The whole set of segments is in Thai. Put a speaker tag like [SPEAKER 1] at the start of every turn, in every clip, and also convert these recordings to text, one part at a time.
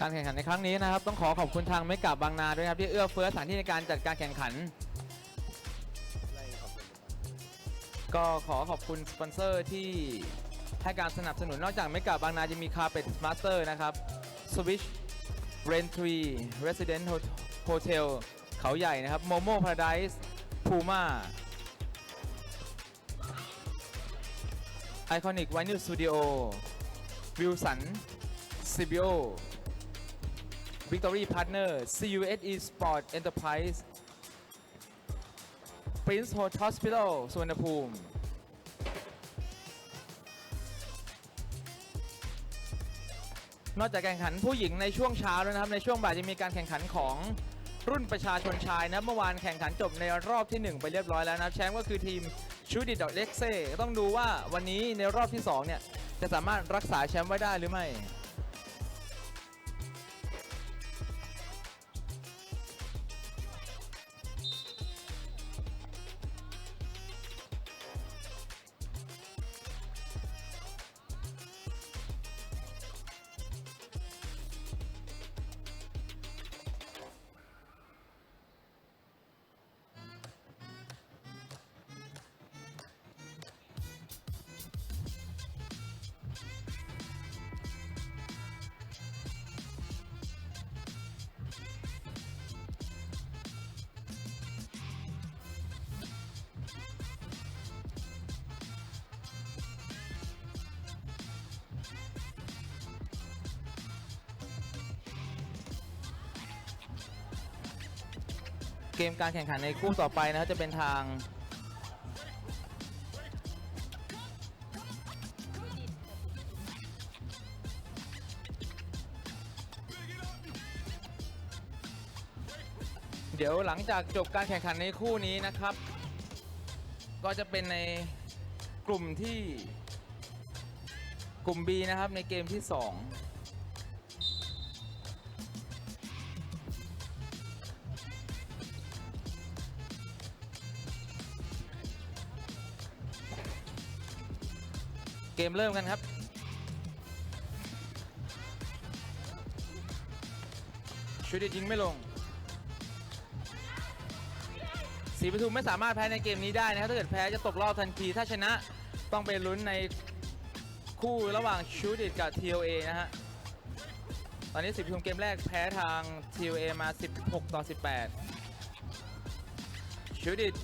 [SPEAKER 1] การแข่งขันในครั้งนี้นะครับ ต้องขอขอบคุณทางเมกาบางนาด้วยครับที่เอื้อเฟื้อสถานที่ในการจัดการแข่งขัน ก็ขอขอบคุณสปอนเซอร์ที่ให้การสนับสนุนนอกจากเมกาบางนาจะมีคาเป็ดมาสเตอร์นะครับ Switch r e n t r e Resident Hotel เขาใหญ่นะครับ Momo Paradise Puma Iconic Vinyl Studio Wilson CBO Victory Partner CUSE Sport Enterprise Prince Hospital สุวรรณภูมินอกจากแข่งขันผู้หญิงในช่วงเช้าแล้วนะครับในช่วงบ่ายจะมีการแข่งขันของรุ่นประชาชนชายนะเมื่อวานแข่งขันจบในรอบที่ 1 ไปเรียบร้อยแล้วนะแชมป์ก็คือทีมชูดิดดอกเล็กเซ่ต้องดูว่าวันนี้ในรอบที่2เนี่ยจะสามารถรักษาแชมป์ไว้ได้หรือไม่ เกมการแข่งขันในคู่ต่อไปนะครับจะเป็นทางเดี๋ยวหลังจากจบการแข่งขันในคู่นี้นะครับ ก็จะเป็นในกลุ่มที่กลุ่ม B นะครับในเกมที่ 2 เกมเริ่มกันครับ ชุดยิงไม่ลง สีปทุมไม่สามารถแพ้ในเกมนี้ได้นะครับ ถ้าเกิดแพ้จะตกรอบทันที ถ้าชนะต้องไปลุ้นในคู่ระหว่างชูดิตกับ TOA นะฮะ ตอนนี้สีปทุมเกมแรกแพ้ทาง TOA มา 16 ต่อ 18 ชูดิต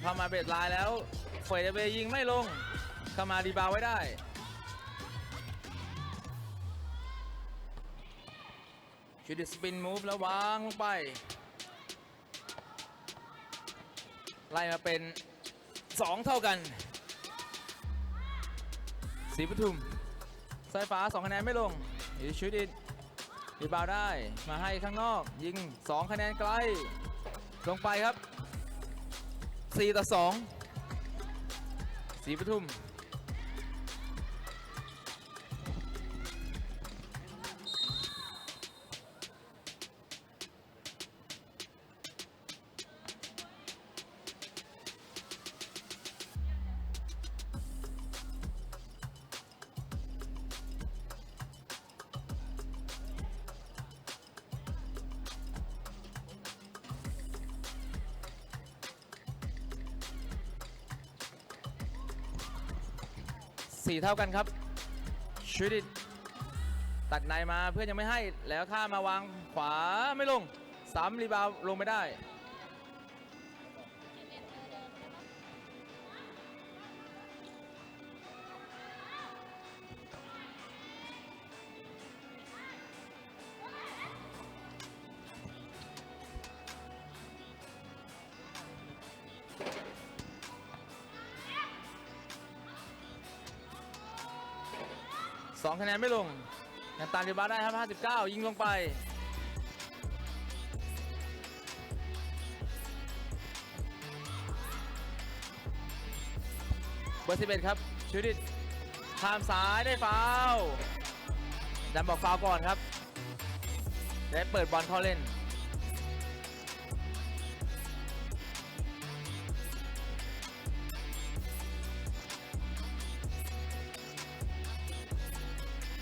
[SPEAKER 1] เข้ามาเบ็ดลน์แล้วเฟยเดเวยิงไม่ลง เข้ามารีบาวไว้ได้ชูดิตสปินมูฟแล้ววางลงไป ไล่มาเป็น 2 เท่ากันสีปทุมสายฟ้า 2 คะแนนไม่ลงอีชูดิตรีบาวได้มาให้ข้างนอก ยิง 2 คะแนนไกล ลงไปครับ 4 ต่อ 2สีปทุม เท่ากันครับชูดิตตัดในมาเพื่อนยังไม่ให้แล้วข้ามาวางขวาไม่ลงสามรีบาวด์ลงไม่ได้ สองคะแนนไม่ลงยังตามรีบาได้ครับ 59 ยิงลงไป เบอร์ 11 ครับชูดิตข้ามสายได้ฟาวดันบอกฟาวก่อนครับและเปิดบอลเข้าเล่น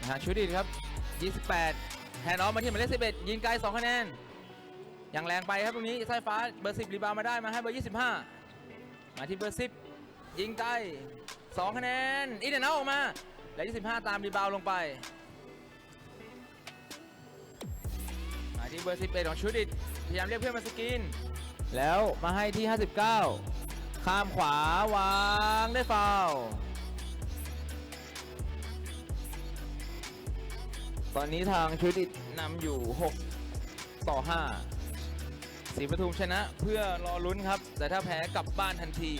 [SPEAKER 1] นะฮะชูดิตครับ 28 แฮนด์ออฟมาที่หมายเลข11 ยิงไกล 2 คะแนน อย่างแรงไปครับตรงนี้สายฟ้าเบอร์ 10 รีบาวด์มาได้มาให้เบอร์ 25 มาที่เบอร์ 10 ยิงไกล 2 คะแนน อีเดนเอาออกมา และ 25 ตามรีบาวด์ลงไป มาที่เบอร์ 11 ของชูดิตพยายามเรียกเพื่อนมาสกรีนแล้วมาให้ที่ 59 ข้ามขวาวางได้ฟาว ตอนนี้ทางชูดิตนำอยู่ 6 ต่อ 5สีปทุมชนะเพื่อรอลุ้นครับ แต่ถ้าแพ้กลับบ้านทันที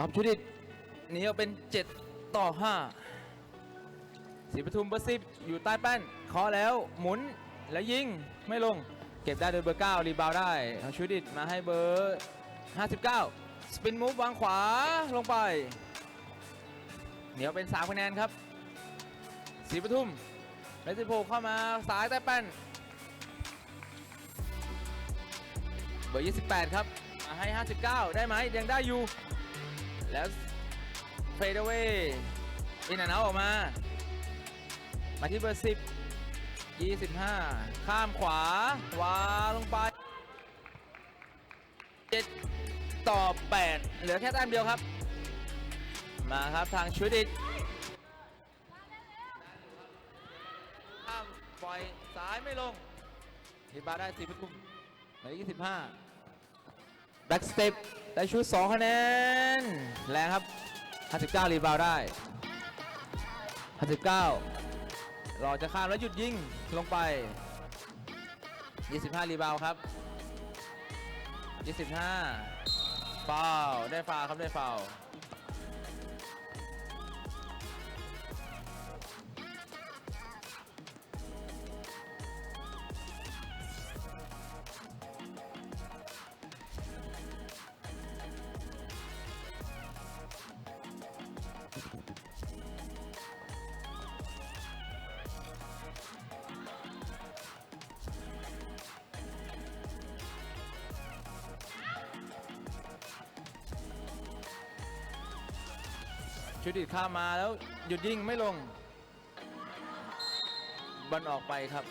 [SPEAKER 1] อับชุดิตนีออกเป็น 7 ต่อ 5สีปทุมเบอร์สิบอยู่ใต้แป้นคาะแล้วหมุน แล้วยิงไม่ลงเก็บได้โดยเบอร์ 9 รีบาวด์ได้ทาชุดิตมาให้เบอร์ 59 สปินมูฟวางขวาลงไป เหนียวเป็น 3 คะแนนครับสีปทุมเลสิโพเข้ามาซ้ายใต้แป้น เบอร์ 28 ครับมาให้ 59 ได้ไหมยังได้อยู่ แล้วเฟดเวย์อินแอนเอาออกมา มาที่เบอร์ 10 25 ข้ามขวาวางลงไป7ต่อ 8 เหลือแค่แต้มเดียวครับ มาครับทางชูดิตข้ามปล่อยซ้ายไม่ลงรีบาวด์ได้สีปทุมหมายเลข25แบ็กสเต็ปได้ชุด2คะแนนแรงครับ 59 รีบาวด์ได้ 59 รอจะข้ามแล้วหยุดยิงลงไป 25 รีบาวครับ 25ฟาวได้ฟาวครับได้ฟาว ข้ามมาแล้วหยุดยิงไม่ลงบอลออกไปครับ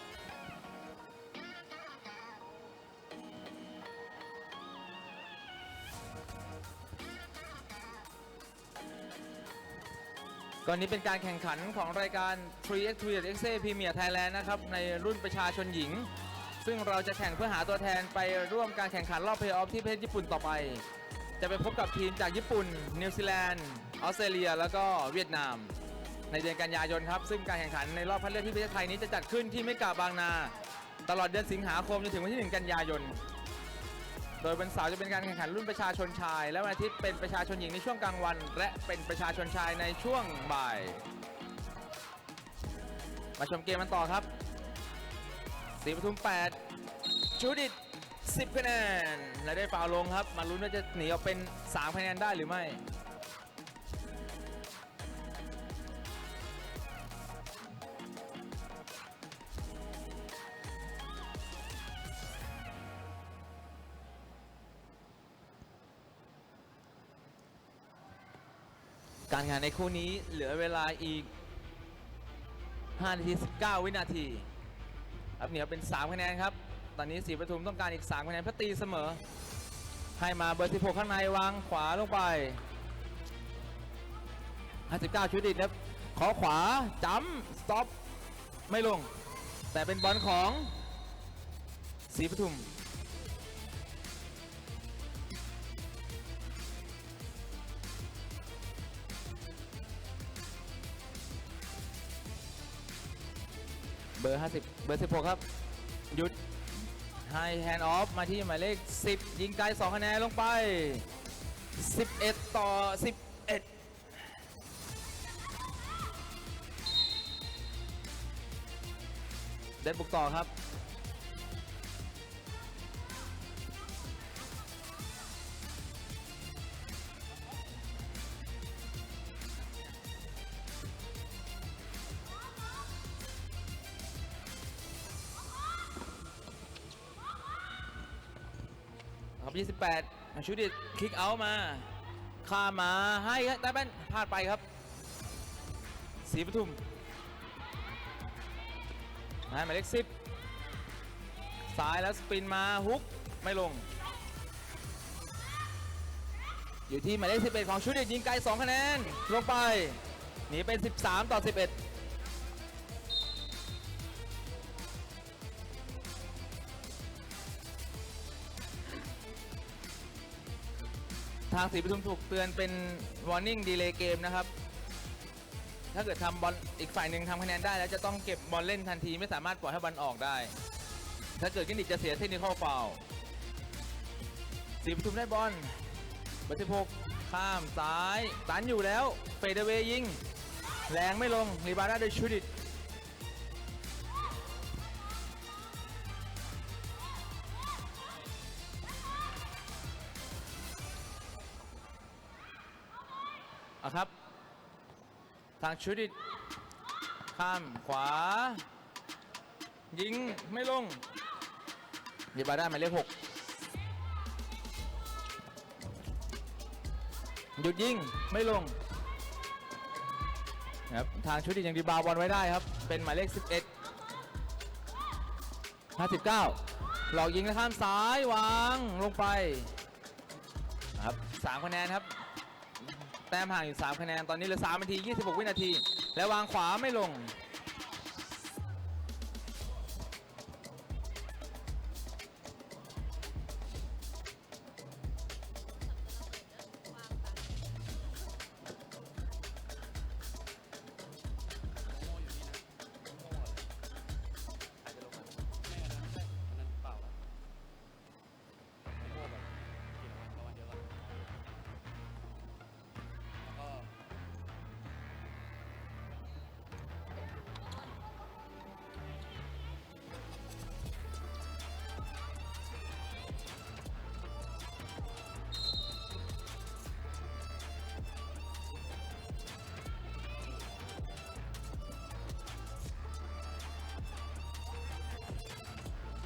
[SPEAKER 1] ก่อนนี้เป็นการแข่งขันของรายการ 3x3 x a Premier Thailand นะครับ ในรุ่นประชาชนหญิง ซึ่งเราจะแข่งเพื่อหาตัวแทนไปร่วมการแข่งขันรอบเพลย์ออฟที่ประเทศญี่ปุ่นต่อไป จะไปพบกับทีมจากญี่ปุ่น นิวซีแลนด์ ออสเตรเลียแล้วก็เวียดนาม ในเดือนกันยายนครับซึ่งการแข่งขันในรอบคัดเลือกที่ประเทศไทยนี้จะจัดขึ้นที่เมกาบางนา ตลอดเดือนสิงหาคมจนถึงวันที่ 1 กันยายน โดยวันเสาร์จะเป็นการแข่งขันรุ่นประชาชนชาย และวันอาทิตย์เป็นประชาชนหญิงในช่วงกลางวัน และเป็นประชาชนชายในช่วงบ่าย มาชมเกมกันต่อครับสีปทุม8ชูดิต10คะแนนและได้ฟาวลงครับ มาลุ้นว่าจะหนีออกเป็น 3 คะแนนได้หรือไม่ การงานในคู่นี้เหลือเวลาอีก 5 นาที 19 วินาทีครับเหนียวเป็น 3 คะแนนครับ ตอนนี้สีปทุมต้องการอีก 3 คะแนนเพื่อตีเสมอ ให้มาเบอร์ 16 ข้างในวางขวาลงไป 59 ชุดดิดครับ ขอขวาจัมสต็อป ไม่ลง แต่เป็นบอลของสีปทุม เบอร์ 50 เบอร์ 16 ครับ หยุดให้แฮนด์ออฟมาที่หมายเลข 10 ยิงไกล2คะแนนลงไป 11 ต่อ 11เด็ดบุกต่อครับ ครับ 28ชูดิตคิกเอาท์มาข้ามาให้ครับแต่เป็นพลาดไปครับศรีปทุมให้หมายเลขสิบซ้ายแล้วสปินมาฮุกไม่ลง อยู่ที่หมายเลข11 ของชูดิตยิงไกล2คะแนนลงไปหนีเป็น 13 ต่อ 11างสีปทุมถูกเตือนเป็น warning delay game นะครับ ถ้าเกิดทำบอลอีกฝ่ายหนึ่งทำคะแนนได้ แล้วจะต้องเก็บบอลเล่นทันทีไม่สามารถปล่อยให้บอลออกได้ ถ้าเกิดขึ้นอีกจะเสียเทคนิคอลฟาวสีปทุมได้บอลเบอร์ที่6ข้ามซ้ายตันอยู่แล้วเฟดเวย์ยิงแรงไม่ลงรีบาวด์ได้โดยชูดิต อะครับ ทางชูดิตข้ามขวา ยิงไม่ลงรีบาด์ได้หมายเลขหกหยุดยิงไม่ลงครับทางชุดิตยังดีบาวบอลไว้ได้ครับ เป็นหมายเลข 11 59 หลอกยิงแล้วข้ามซ้ายวางลงไปครับ3คะแนนครับ แต้มห่างอยู่ 3 คะแนน ตอนนี้เหลือ 3 นาที 26 วินาที และวางขวาไม่ลง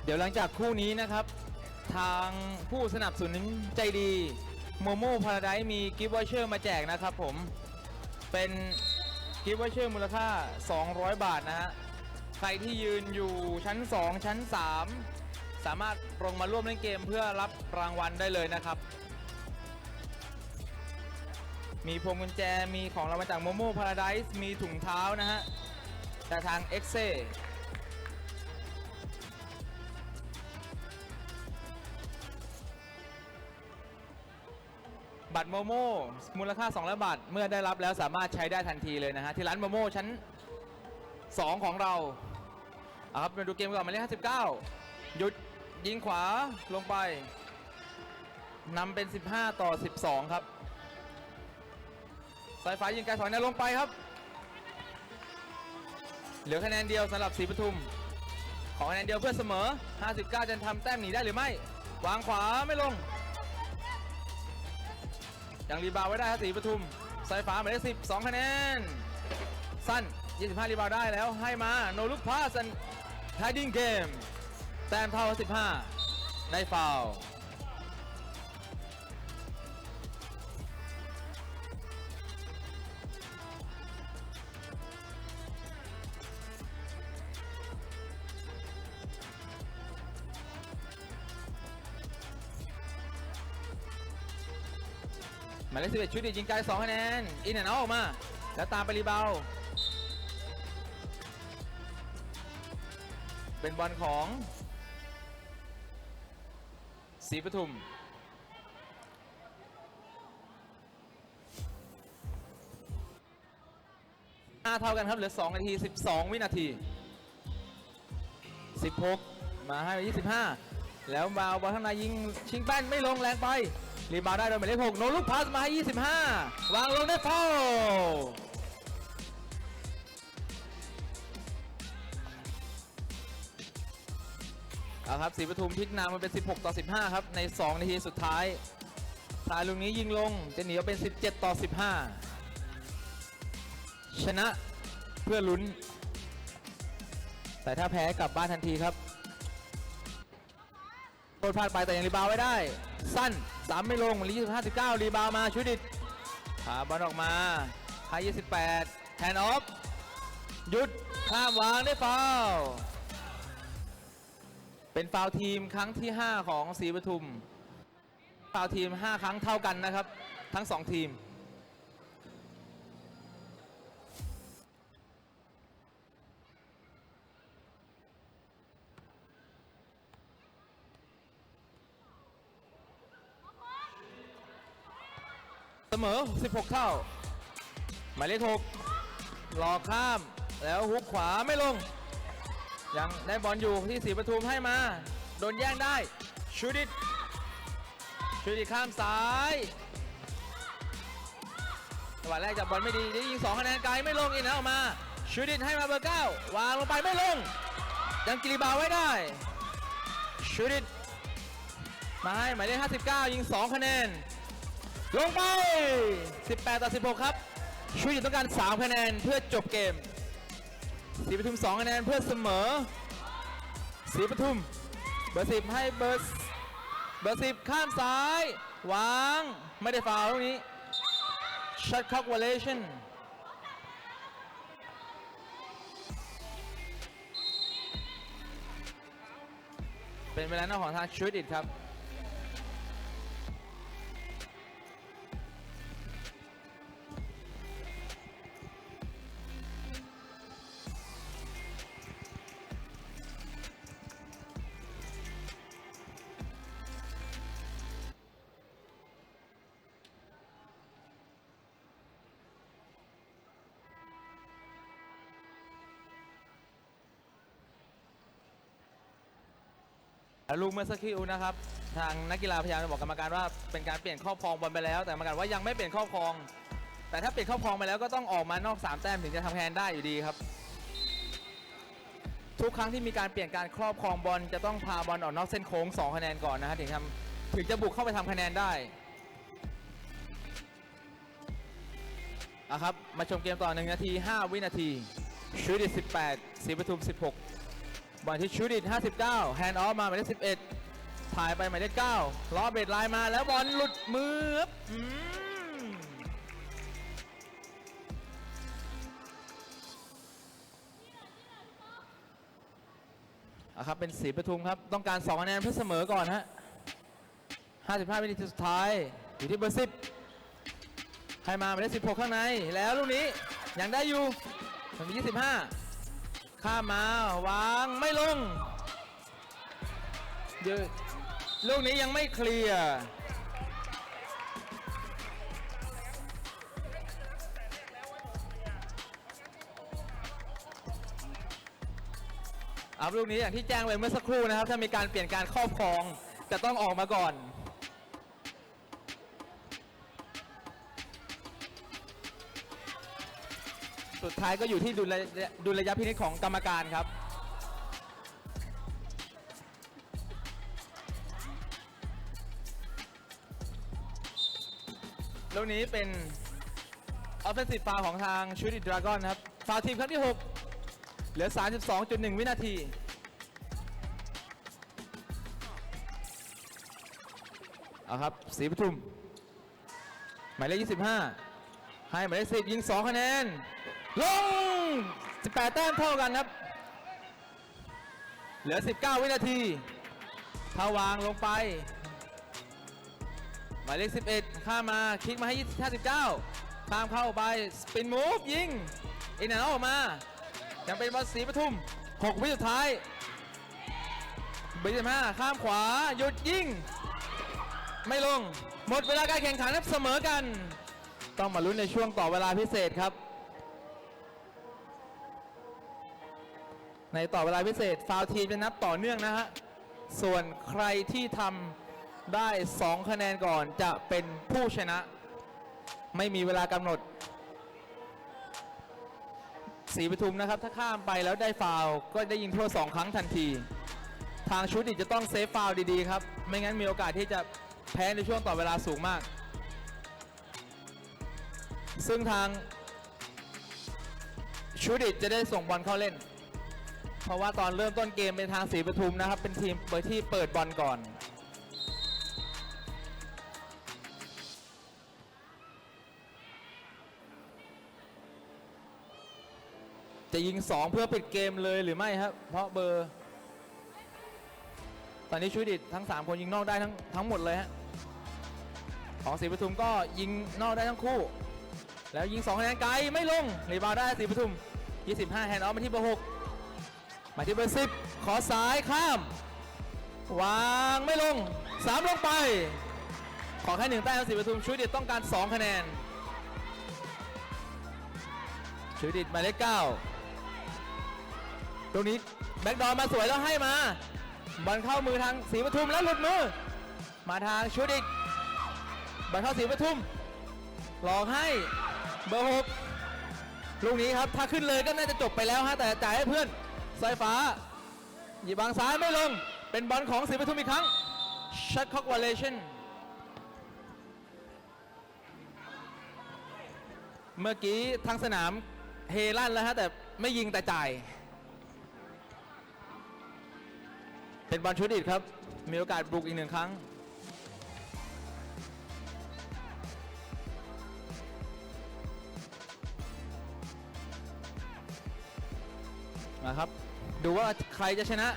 [SPEAKER 1] เดี๋ยวหลังจากคู่นี้นะครับ ทางผู้สนับสนุนใจดีโมโม่พาราไดมีกิฟต์วอเชอร์มาแจกนะครับผม เป็นกิฟต์วอเชอร์มูลค่า 200 บาทนะฮะ ใครที่ยืนอยู่ชั้น 2 ชั้น 3 สามารถลงมาร่วมเล่นเกมเพื่อรับรางวัลได้เลยนะครับ มีพวงกุญแจมีของรางวัลจากโมโม่พาราไดส์มีถุงเท้านะฮะจากทาง e x เซ บัตรโมโมมูลค่า200บาทเมื่อได้รับแล้วสามารถใช้ได้ทันทีเลยนะฮะที่ร้านโมโมชั้น 2 ของเราเอาครับมาดูเกมก่อนหมายเลข59หยุดยิงขวาลงไปนำเป็น 15 ต่อ 12 ครับสายฟ้ายิงไกลสองแนวลงไปครับ เหลือคะแนนเดียวสำหรับศรีปทุม ขอคะแนนเดียวเพื่อเสมอ 59 จะทำแต้มหนีได้หรือไม่ วางขวาไม่ลง ยังรีบาวไว้ได้ครับสีปทุมสายฟ้าหมายเลข10 2คะแนน สั้น 25 รีบาวได้แล้วให้มาโนลุกพาสันไทดิ้งเกมแต้มเท่ากับ15 ได้ฟาว หมายเลข11ชุดดียิงไกล2คะแนน อินแอนออกมา แล้วตามไปรีบาวเป็นบอลของศรีปทุมห้าเท่ากันครับ เหลือ 2 นาที 12 วินาที 16 มาให้ไป25 แล้วบาวบอลข้างในยิง ชิงแป้นไม่ลงแรงไป รีบาวได้โดยหมายเลข6โนลูกพาสมาให้25 วางลงได้ฟาวล์เอาครับศรีปทุมพลิกนำมาเป็น 16 ต่อ 15 ครับ ใน 2 นาทีสุดท้ายทายลูกนี้ยิงลงจะหนีออกเป็น 17 ต่อ 15 ชนะเพื่อลุ้น แต่ถ้าแพ้กลับบ้านทันทีครับ โดนพลาดไปแต่ยังรีบาวไว้ได้ สั้นสามไม่ลงลีห้าสิบเก้ารีบาวมาชุดิตพาบอลออกมาไฮยี่สิบแปดแทนออฟหยุดข้ามวางได้ฟาวเป็นฟาวทีมครั้งที่ 5 ของศรีปทุม ฟาวทีม 5 ครั้งเท่ากันนะครับ ทั้ง 2 ทีม เสมอ 16 เท่า หมายเลข6หลอกข้ามแล้วฮุกขวาไม่ลง ยังได้บอลอยู่ที่สีปทุมให้มา โดนแย่งได้ชูดิตชูดิตข้ามซ้ายจังหวะแรกจับบอลไม่ดีได้ยิง2คะแนนไกลไม่ลงอีกนะออกมาชูดิตให้มาเบอร์เก้าวางลงไปไม่ลงยังกรีบาไว้ได้ชูดิตมาให้หมายเลข59 ยิง 2 คะแนน ลงไป 18 ต่อ 16 ครับชูดิตต้องการ 3 คะแนนเพื่อจบเกมศรีปทุม 2 คะแนนเพื่อเสมอศรีปทุม เบอร์ 10 ให้เบอร์ เบอร์ 10 ข้ามซ้าย วาง ไม่ได้ฟาวล์ตรงนี้ช็อตค o อกวอลเลชันเป็นเวลาหน้าของทางชูดิตครับ ล้วลูกเมื่อสักครู่นะครับ ทางนักกีฬาพยายามจะบอกกรรมการว่าเป็นการเปลี่ยนครอบครองบอลไปแล้ว แต่กรรมการว่ายังไม่เปลี่ยนครอบครอง แต่ถ้าเปลี่ยนครอบครองไปแล้วก็ต้องออกมานอก3แต้มถึงจะทำคะแนนได้อยู่ดีครับ ทุกครั้งที่มีการเปลี่ยนการครอบครองบอลจะต้องพาบอลออกนอกเส้นโค้ง2คะแนนก่อนนะฮะถึงทำถึงจะบุกเข้าไปทำคะแนนได้อะครับมาชมเกมต่อ1นาที 5 วินาทีชูดิต18ศรีปทุม 16 บอลที่ชูดิต59 แฮนด์ออฟมาหมายเลข11 ถ่ายไปหมายเลข9ล้อเบรดไลน์มาแล้วบอลหลุดมืออืมอะครับเป็นสีประทุมครับ ต้องการ2คะแนนเพื่อเสมอก่อนฮะ 55 วินาทีสุดท้าย อยู่ที่เบอร์ 10 ให้มาหมายเลข16 ข้างใน แล้วลูกนี้ยังได้อยู่มันมี25 ข้ามมาวางไม่ลงเดี๋ยวลูกนี้ยังไม่เคลียร์เอาลูกนี้อย่างที่แจ้งไปเมื่อสักครู่นะครับ ถ้ามีการเปลี่ยนการครอบครองจะต้องออกมาก่อน ท้ายก็อยู่ที่ดุลยดุลยพินิจของกรรมการครับ ลูกนี้เป็นออฟเฟนซีฟฟาวของทางชูดิดราก้อนครับ ฟาวทีมครั้งที่ 6 เหลือ 32.1 วินาทีเอาครับสีปทุม หมายเลข 25 ให้หมายเลข 10 ยิง 2 คะแนน ลง 18 แต้มเท่ากันครับ เหลือ 19 วินาทีถ้าวางลงไป หมายเลข 11 ข้ามาคลิกมาให้59ข้ามเข้าไป สปินมูฟยิงอีกหน่อยออกมา ยังเป็นบอลสีปทุม 6 วิสุดท้ายเบอร์25ข้ามขวา หยุดยิง ไม่ลง หมดเวลาการแข่งขันครับเสมอกัน ต้องมาลุ้นในช่วงต่อเวลาพิเศษครับ ในต่อเวลาพิเศษฟาวทีมจะนับต่อเนื่องนะฮะ ส่วนใครที่ทำได้ 2 คะแนนก่อนจะเป็นผู้ชนะ ไม่มีเวลากำหนด สีปทุมนะครับ ถ้าข้ามไปแล้วได้ฟาวก็ได้ยิงโทษ2ครั้งทันที ทางชุดอีกจะต้องเซฟฟาวดีๆครับ ไม่งั้นมีโอกาสที่จะแพ้ในช่วงต่อเวลาสูงมาก ซึ่งทางชูดิตจะได้ส่งบอลเข้าเล่น เพราะว่าตอนเริ่มต้นเกมเป็นทางสีปทุมนะครับ เป็นทีมเปิดที่เปิดบอลก่อน จะยิง 2 เพื่อปิดเกมเลยหรือไม่ครับ เพราะเบอร์ ตอนนี้ชุยดิตทั้ง 3 คนยิงนอกได้ทั้งทั้งหมดเลยฮะของสีปทุมก็ยิงนอกได้ทั้งคู่ แล้วยิง2คะแนนไกลไม่ลงรีบาวได้สีปทุม 25แฮนด์ออฟมาที่เบอร์6 มาที่เบอร์10ขอสายข้าม วางไม่ลง3ลงไป ขอแค่หนึ่งแต้มศรีปทุมชูดิตต้องการ2คะแนนชูดิตหมายเลขเก้าตรงนี้แบ็กดอมาสวยแล้วให้มาบอลเข้ามือทางศรีปทุมแล้วหลุดมือ มาทางชูดิตบอลเข้าศรีปทุมหลอกให้เบอร์หกลูกนี้ครับถ้าขึ้นเลยก็น่าจะจบไปแล้วฮะแต่จ่ายให้เพื่อน สายฟ้า หยิบบางซ้ายไม่ลง เป็นบอลของศรีปทุมอีกครั้งชัดคอกวอลเลชันเมื่อกี้ทางสนามเฮลั่นแล้วฮะแต่ไม่ยิงแต่จ่าย เป็นบอลชุดอิดครับ มีโอกาสบุกอีกหนึ่งครั้งนะครับ ดูว่าใครจะชนะ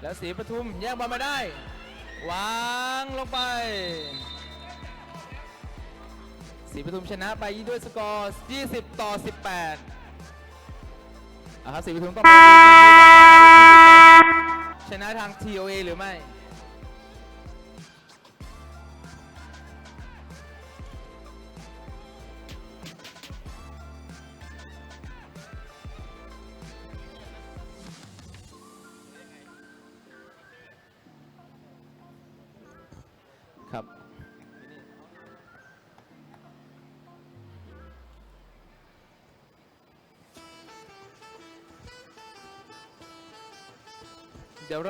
[SPEAKER 1] แล้วสีปทุมแย่งบอลมาได้ วางลงไป สีปทุมชนะไปด้วยสกอร์ 20 ต่อ 18อะครับสีปทุมต้องชนะทาง TOA หรือไม่